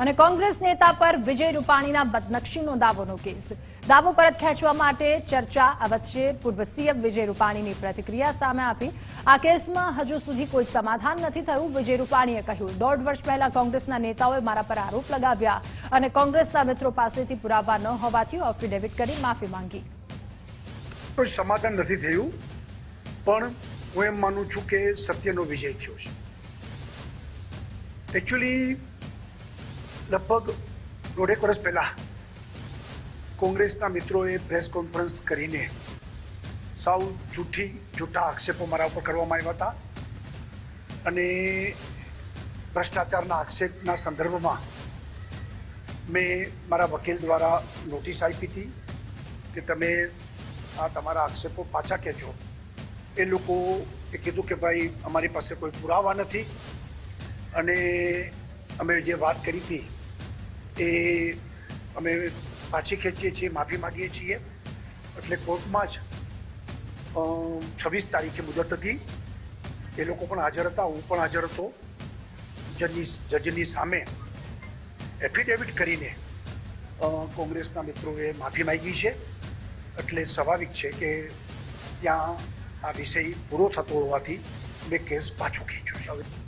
અને કોંગ્રેસ નેતા પર વિજય રૂપાણીના બદનક્ષીનો દાવોનો કેસ. દાવો પરત ખેંચવા માટે ચર્ચા આ વચ્ચે પૂર્વ સીએમ વિજય રૂપાણીની પ્રતિક્રિયા સામે આવી. આ કેસમાં હજુ સુધી કોઈ સમાધાન નથી થયું. વિજય રૂપાણીએ કહ્યું, દોઢ વર્ષ પહેલા કોંગ્રેસના નેતાઓએ મારા પર આરોપ લગાવ્યા અને કોંગ્રેસના મિત્રો પાસેથી પુરાવા ન હોવાથી એફિડેવિટ કરી માફી માંગી. કોઈ સમાધાન નથી થયું, પણ હું એમ માનું છું કે સત્યનો વિજય થયો છે. એકચ્યુઅલી લગભગ દોઢેક વર્ષ પહેલા કોંગ્રેસના મિત્રોએ પ્રેસ કોન્ફરન્સ કરીને સાવ જૂઠી જૂઠા આક્ષેપો મારા ઉપર કરવામાં આવ્યા હતા અને ભ્રષ્ટાચારના આક્ષેપના સંદર્ભમાં મેં મારા વકીલ દ્વારા નોટિસ આપી હતી કે તમે આ તમારા આક્ષેપો પાછા કહેજો એ લોકો એ કીધું કે ભાઈ અમારી પાસે કોઈ પુરાવા નથી અને અમે જે વાત કરી હતી, એ અમે પાછી ખેંચીએ છીએ, માફી માગીએ છીએ. એટલે કોર્ટમાં જ છવ્વીસ તારીખે મુદત હતી. એ લોકો પણ હાજર હતા, હું પણ હાજર હતો. જજની જજની સામે એફિડેવિટ કરીને કોંગ્રેસના મિત્રોએ માફી માંગી છે. એટલે સ્વાભાવિક છે કે ત્યાં આ વિષય પૂરો થતો હોવાથી મેં કેસ પાછો ખેંચ્યો છે.